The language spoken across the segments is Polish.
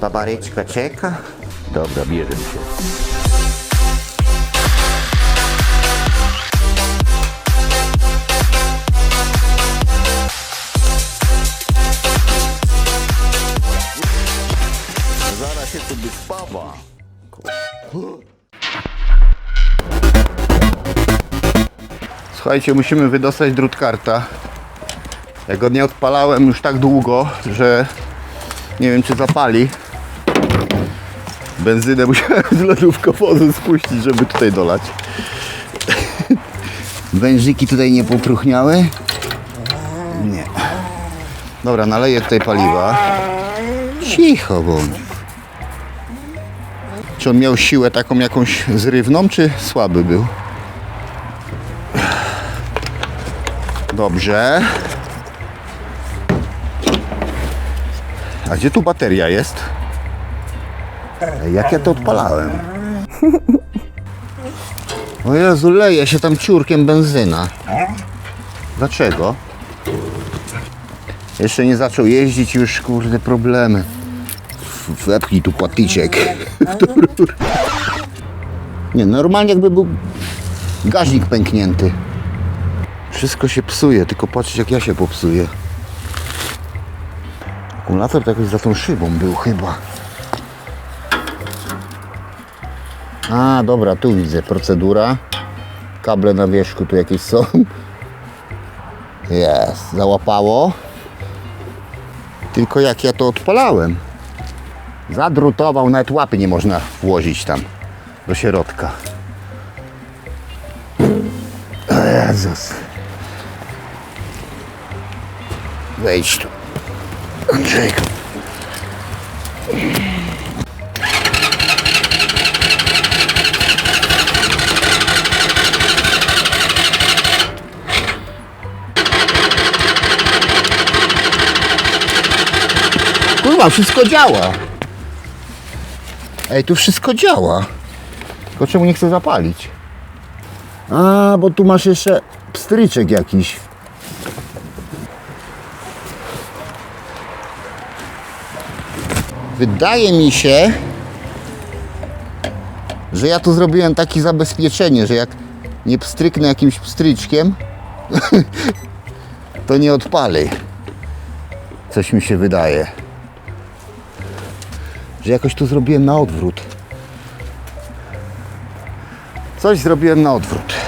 Babaryczka czeka. Dobra, bierze się. Zaraz się tu wyspawa. Słuchajcie, musimy wydostać drut karta. Ja go nie odpalałem już tak długo, że nie wiem czy zapali. Benzynę musiałem z lodówkowozu spuścić, żeby tutaj dolać. Wężyki tutaj nie popruchniały? Nie. Dobra, naleję tutaj paliwa. Cicho bądź. Czy on miał siłę taką jakąś zrywną, czy słaby był? Dobrze. A gdzie tu bateria jest? Jak ja to odpalałem? O Jezu, leje się tam ciurkiem benzyna. Dlaczego? Jeszcze nie zaczął jeździć, już kurde problemy. Wepchnij tu rurę. Nie, normalnie jakby był gaźnik pęknięty. Wszystko się psuje, tylko patrzcie jak ja się popsuję. Akumulator to jakoś za tą szybą był chyba. A, dobra, tu widzę procedura. Kable na wierzchu tu jakieś są. Jest, załapało. Tylko jak ja to odpalałem. Zadrutował, nawet łapy nie można włożyć tam do środka. O Jezus. Wejdź tu. Andrzejku. Kurwa, wszystko działa. Ej, tu wszystko działa. Tylko czemu nie chcę zapalić? A, bo tu masz jeszcze pstryczek jakiś. Wydaje mi się, że ja tu zrobiłem takie zabezpieczenie, że jak nie pstryknę jakimś pstryczkiem, to nie odpali. Coś mi się wydaje. Że jakoś tu zrobiłem na odwrót. Coś zrobiłem na odwrót.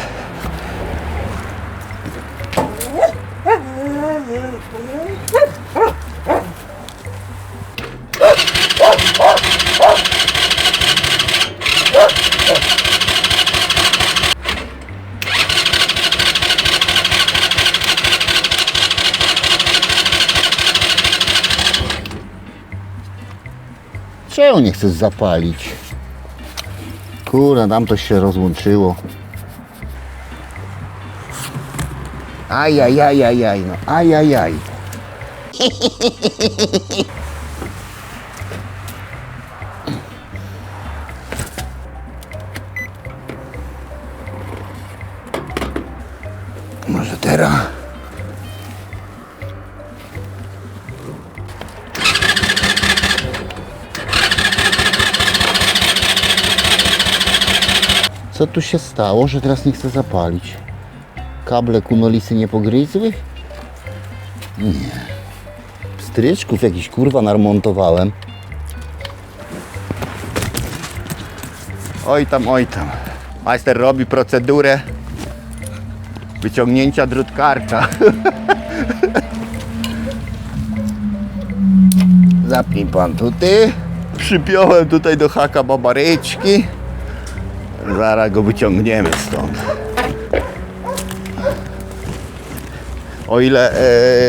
Czemu nie chcesz zapalić? Kurde, nam to się rozłączyło. Ajajajajaj, no ajajaj. Może Co tu się stało, że teraz nie chcę zapalić? Kable kunolisy nie pogryzły? Nie. Stryczków jakiś kurwa narmontowałem. Oj tam, oj tam. Majster robi procedurę wyciągnięcia drutkarcza. Zapnij pan tutaj. Przypiąłem tutaj do haka babaryczki. Zaraz go wyciągniemy stąd. O ile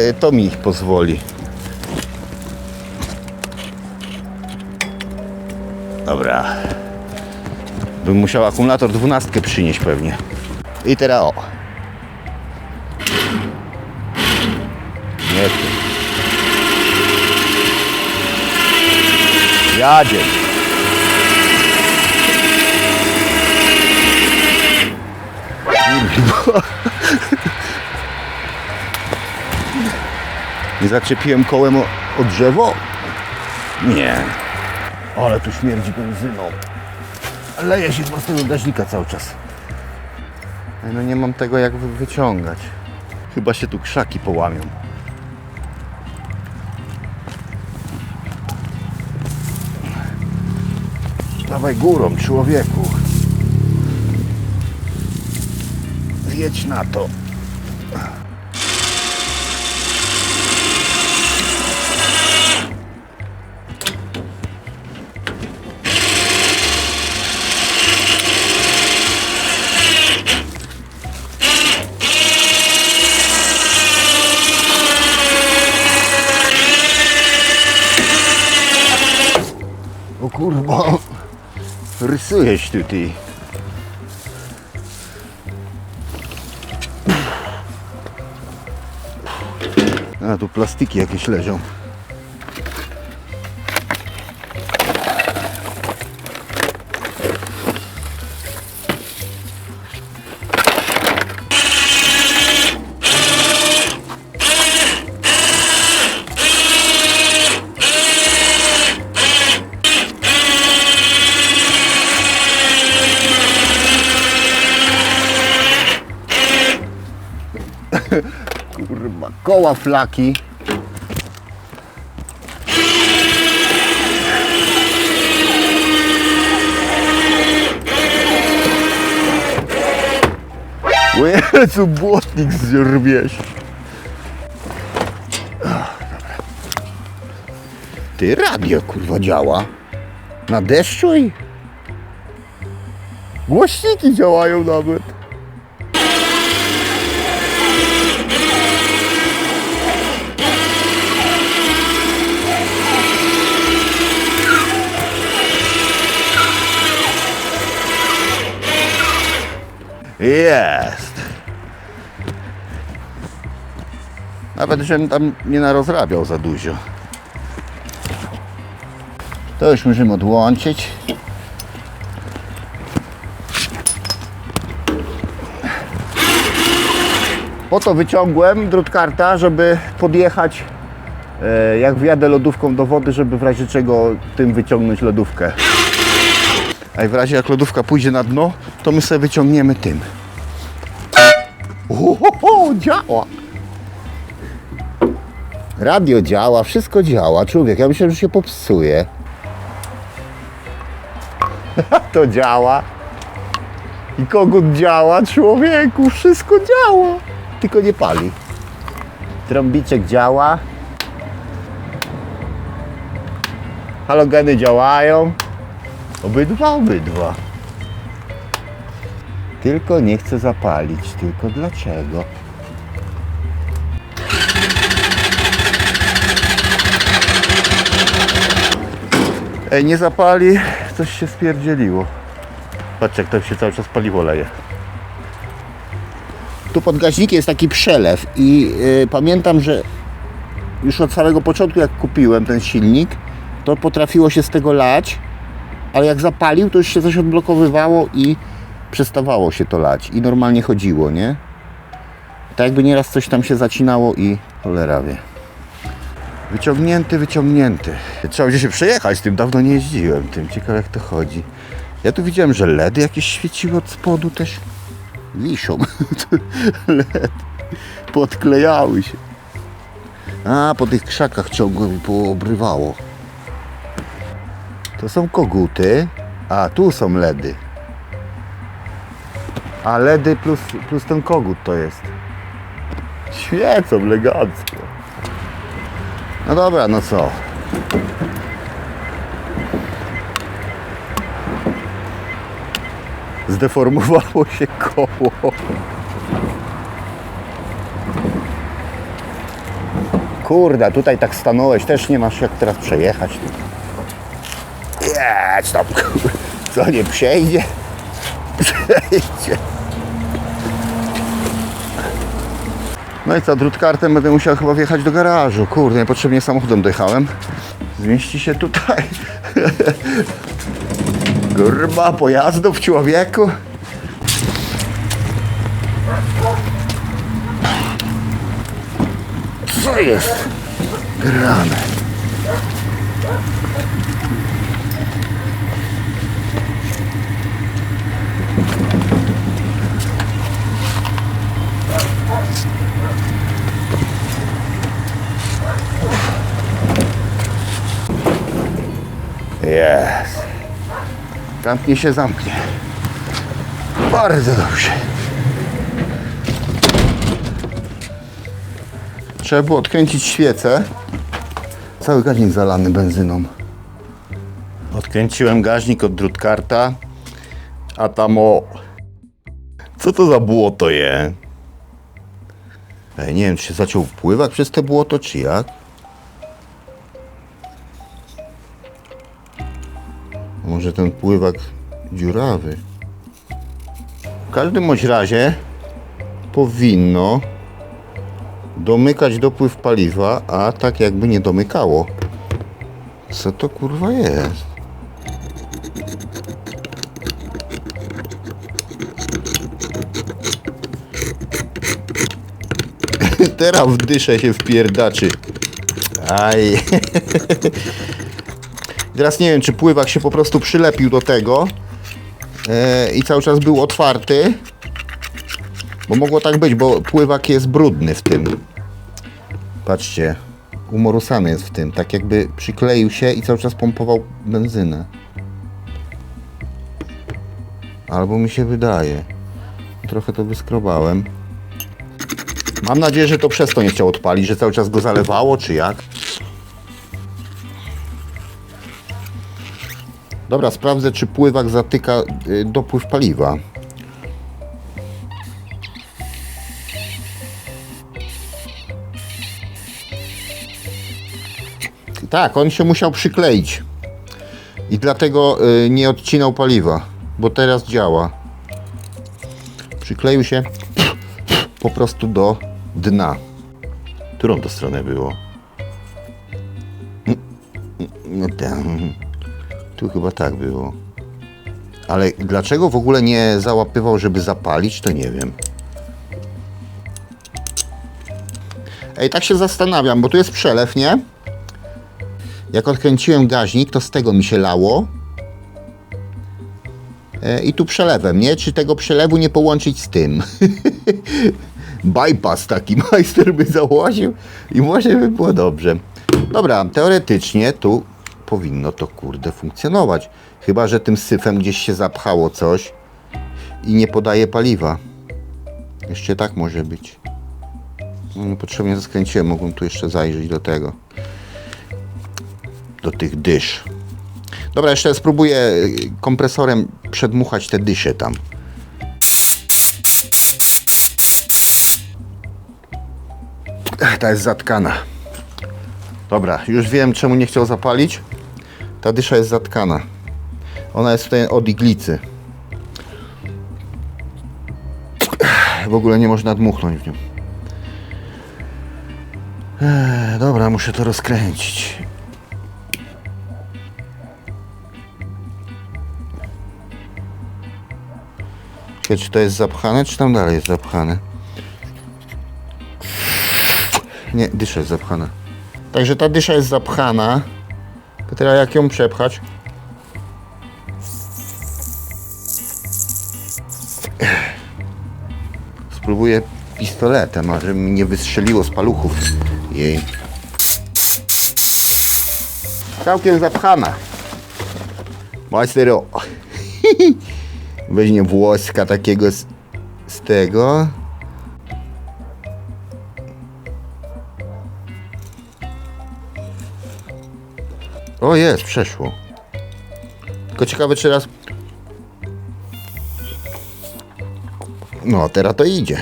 e, to mi pozwoli. Dobra. Bym musiał akumulator dwunastkę przynieść pewnie. I teraz o. Nie. Jadzie. Nie zaczepiłem kołem o, o drzewo? Nie. Ale tu śmierdzi benzyną. Leje się z własnego gaźnika cały czas. No nie mam tego jak wy- wyciągać. Chyba się tu krzaki połamią. Dawaj górą, człowieku. Zjedź na to. O kurwa, rysujesz tu ty. Tu plastiki jakieś leżą. Koła flaki. O Jezu, błotnik dobra. Ty, radio kurwa działa. Na deszczu i... Głośniki działają nawet. Jest. Nawet, żebym tam nie narozrabiał za dużo. To już możemy odłączyć. Po to wyciągłem drutkarta, żeby podjechać e, jak wjadę lodówką do wody, żeby w razie czego tym wyciągnąć lodówkę. A w razie jak lodówka pójdzie na dno, to my sobie wyciągniemy tym. Ohoho, działa! Radio działa, wszystko działa. Człowiek, ja myślę, że się popsuje. to działa. I kogut działa, człowieku, wszystko działa. Tylko nie pali. Trąbiczek działa. Halogeny działają. Obydwa, obydwa. Tylko nie chcę zapalić. Tylko dlaczego? Ej, nie zapali, coś się spierdzieliło. Patrz, jak tam się cały czas paliwo leje. Tu pod gaźnikiem jest taki przelew i y, pamiętam, że już od samego początku, jak kupiłem ten silnik, to potrafiło się z tego lać, ale jak zapalił, to już się coś odblokowywało i przestawało się to lać i normalnie chodziło, nie? Tak jakby nieraz coś tam się zacinało i cholera wie. Wyciągnięty, wyciągnięty. Trzeba będzie się przejechać tym, dawno nie jeździłem tym. Ciekawe jak to chodzi. Ja tu widziałem, że LEDy jakieś świeciły od spodu też. Wiszą. LED. Podklejały się. A, po tych krzakach ciągło mi poobrywało. To są koguty, a tu są LEDy. A LEDy plus, plus ten kogut to jest. Świecą elegancko. No dobra, no co? Zdeformowało się koło. Kurde, tutaj tak stanąłeś, też nie masz jak teraz przejechać. Jedź tam. Co nie przejdzie? Przejdzie. No i co, drutkartem będę musiał chyba wjechać do garażu. Kurde, niepotrzebnie samochodem dojechałem. Zmieści się tutaj. Kurwa, pojazdów człowieku. Co jest? Grane. Jest. Zamknie się, zamknie. Bardzo dobrze. Trzeba było odkręcić świecę. Cały gaźnik zalany benzyną. Odkręciłem gaźnik od drutkarta, a tam o... Co to za błoto je? Ej, nie wiem, czy się zaczął wpływać przez te błoto, czy jak? Może ten pływak dziurawy. W każdym bądź razie powinno domykać dopływ paliwa, a tak jakby nie domykało. Co to kurwa jest? Teraz w dyszę się wpierdaczy. Aj. Teraz nie wiem, czy pływak się po prostu przylepił do tego e, i cały czas był otwarty. Bo mogło tak być, bo pływak jest brudny w tym. Patrzcie, umorusany jest w tym. Tak jakby przykleił się i cały czas pompował benzynę. Albo mi się wydaje. Trochę to wyskrobałem. Mam nadzieję, że to przez to nie chciał odpalić, że cały czas go zalewało, czy jak. Dobra, sprawdzę, czy pływak zatyka y, dopływ paliwa. Tak, on się musiał przykleić. I dlatego y, nie odcinał paliwa, bo teraz działa. Przykleił się po prostu do dna. Którą to stronę było? No tam. Tu chyba tak było. Ale dlaczego w ogóle nie załapywał, żeby zapalić, to nie wiem. Ej, tak się zastanawiam, bo tu jest przelew, nie? Jak odkręciłem gaźnik, to z tego mi się lało. E, I tu przelewem, nie? Czy tego przelewu nie połączyć z tym? Bypass taki majster by założył i może by było dobrze. Dobra, teoretycznie tu powinno to kurde funkcjonować. Chyba, że tym syfem gdzieś się zapchało coś i nie podaje paliwa. Jeszcze tak może być. No, niepotrzebnie skręciłem, mogłem tu jeszcze zajrzeć do tego. Do tych dysz. Dobra, jeszcze spróbuję y, kompresorem przedmuchać te dysze tam. Ta jest zatkana. Dobra, już wiem czemu nie chciał zapalić. Ta dysza jest zatkana. Ona jest tutaj od iglicy. W ogóle nie można dmuchnąć w nią. Ech, dobra, muszę to rozkręcić. Czy to jest zapchane, czy tam dalej jest zapchane? Nie, dysza jest zapchana. Także ta dysza jest zapchana. Teraz jak ją przepchać? Spróbuję pistoletem, a żeby mi nie wystrzeliło z paluchów jej. Całkiem zapchana. Majstero. Weźmie włoska takiego z, z tego. O jest, przeszło. Tylko ciekawe czy raz... No, teraz to idzie.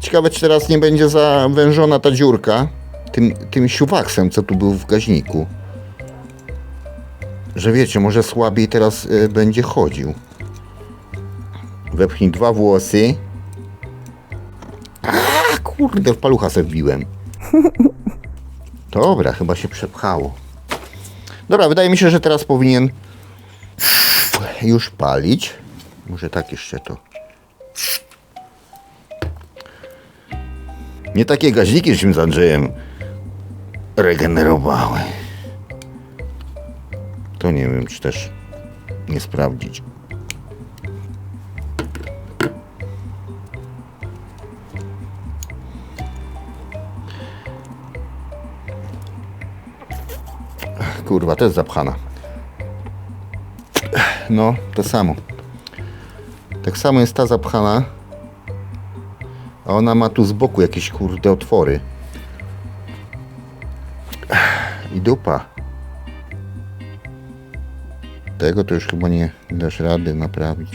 Ciekawe czy teraz nie będzie zawężona ta dziurka tym, tym siuwaksem, co tu był w gaźniku. Że wiecie, może słabiej teraz y, będzie chodził. Wepchnij dwa włosy. A kurde, w palucha sobie wbiłem. Dobra, chyba się przepchało. Dobra, wydaje mi się, że teraz powinien już palić. Może tak jeszcze to. Nie takie gaźniki się z Andrzejem regenerowały. To nie wiem, czy też nie sprawdzić. Kurwa, jest zapchana. No, to samo. Tak samo jest ta zapchana. A ona ma tu z boku jakieś kurde otwory. I dupa. Tego to już chyba nie dasz rady naprawić.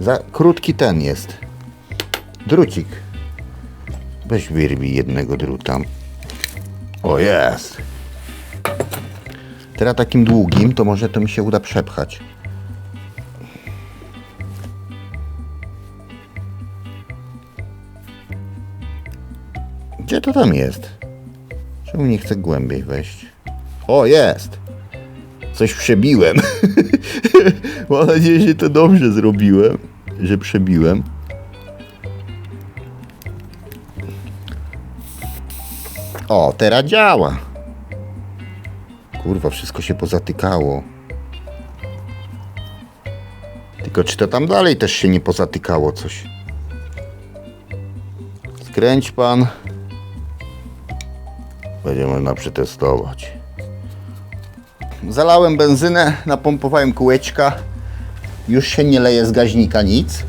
Za krótki ten jest. Drucik. Weź wyrwij jednego druta. O jest. Teraz takim długim to może to mi się uda przepchać. Gdzie to tam jest? Czemu nie chcę głębiej wejść? O, jest! Coś przebiłem. Mam nadzieję, że to dobrze zrobiłem, że przebiłem. O, teraz działa. Kurwa, wszystko się pozatykało. Tylko czy to tam dalej też się nie pozatykało coś? Skręć pan. Będzie można przetestować. Zalałem benzynę, napompowałem kółeczka. Już się nie leje z gaźnika nic.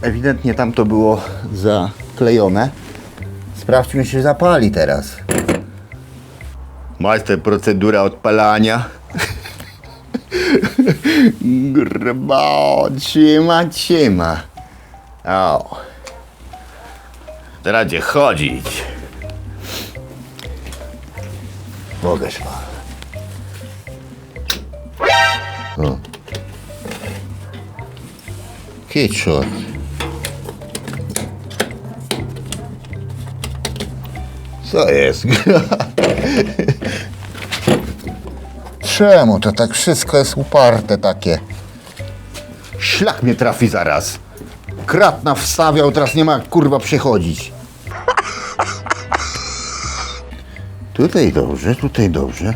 Ewidentnie tam to było zaklejone. Sprawdźmy, czy zapali teraz. Majster procedura odpalania. Grbo, trzyma, trzyma. O. Teraz gdzie chodzić. Mogę pan. O. Kitshot. Co jest? Czemu to tak wszystko jest uparte takie? Szlak mnie trafi zaraz. Krat wstawiał, teraz nie ma jak, kurwa przechodzić. Tutaj dobrze, tutaj dobrze.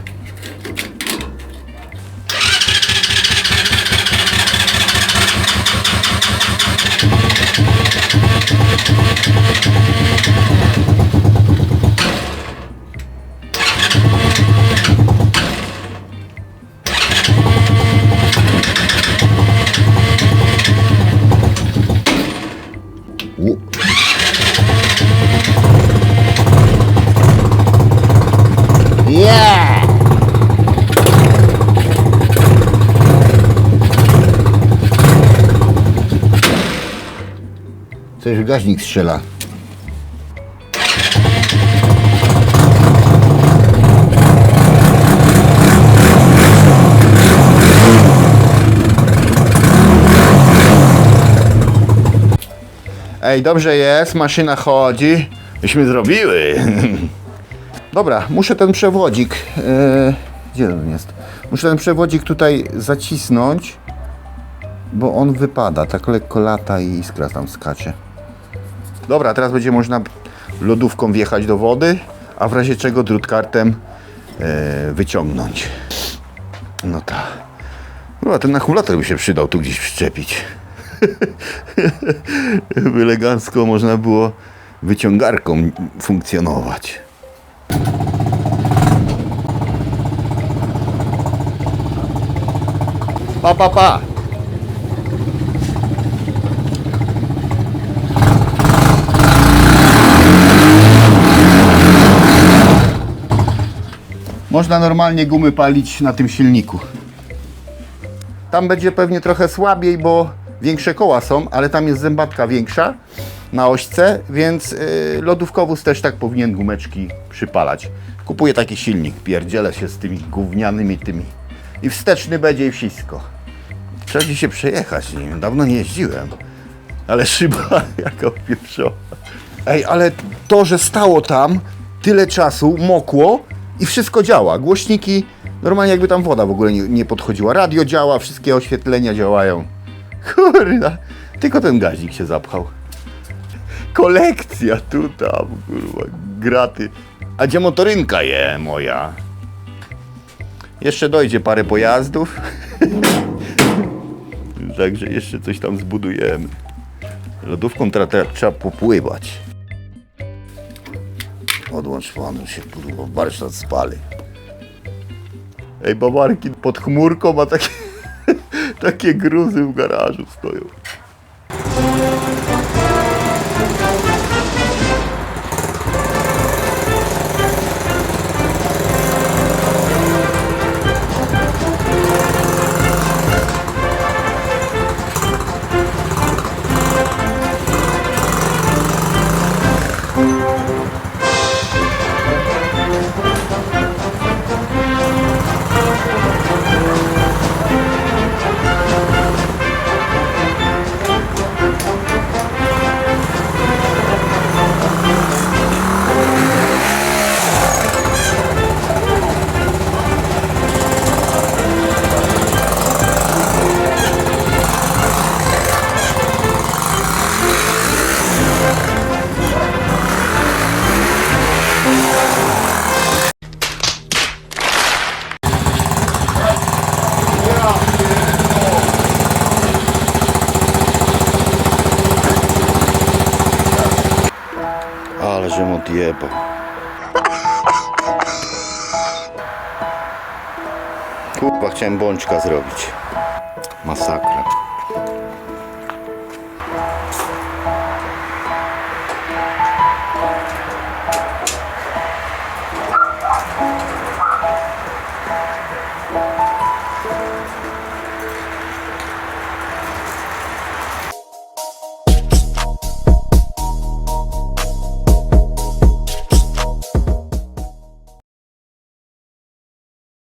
U. Yeah! Coś w gaźnik strzela. Ej, dobrze jest, maszyna chodzi. Myśmy zrobiły. Dobra, muszę ten przewodzik. Yy, gdzie on jest? Muszę ten przewodzik tutaj zacisnąć, bo on wypada. Tak lekko lata i iskra tam skacze. Dobra, teraz będzie można lodówką wjechać do wody, a w razie czego drutkartem yy, wyciągnąć. No tak. No, ten akumulator by się przydał tu gdzieś przyczepić. elegancko można było wyciągarką funkcjonować. Pa, pa, pa. Można normalnie gumy palić na tym silniku. Tam będzie pewnie trochę słabiej, bo większe koła są, ale tam jest zębatka większa na ośce, więc yy, lodówkowóz też tak powinien gumeczki przypalać. Kupuję taki silnik, pierdzielę się z tymi gównianymi tymi. I wsteczny będzie i wszystko. Trzeba się przejechać nim, dawno nie jeździłem. Ale szyba jaka pieprzona. Ej, ale to, że stało tam tyle czasu, mokło i wszystko działa. Głośniki, normalnie jakby tam woda w ogóle nie, nie podchodziła. Radio działa, wszystkie oświetlenia działają. Kurwa, tylko ten gazik się zapchał. Kolekcja tu, tam, kurwa, graty. A gdzie motorynka je moja? Jeszcze dojdzie parę pojazdów. Także jeszcze coś tam zbudujemy. Lodówką trzeba popływać. Odłącz panu się, kurwa, warsztat spali. Ej, babarki pod chmurką, a takie, takie gruzy w garażu stoją. Żem odjebał. Kurwa, chciałem bączka zrobić. Masakra.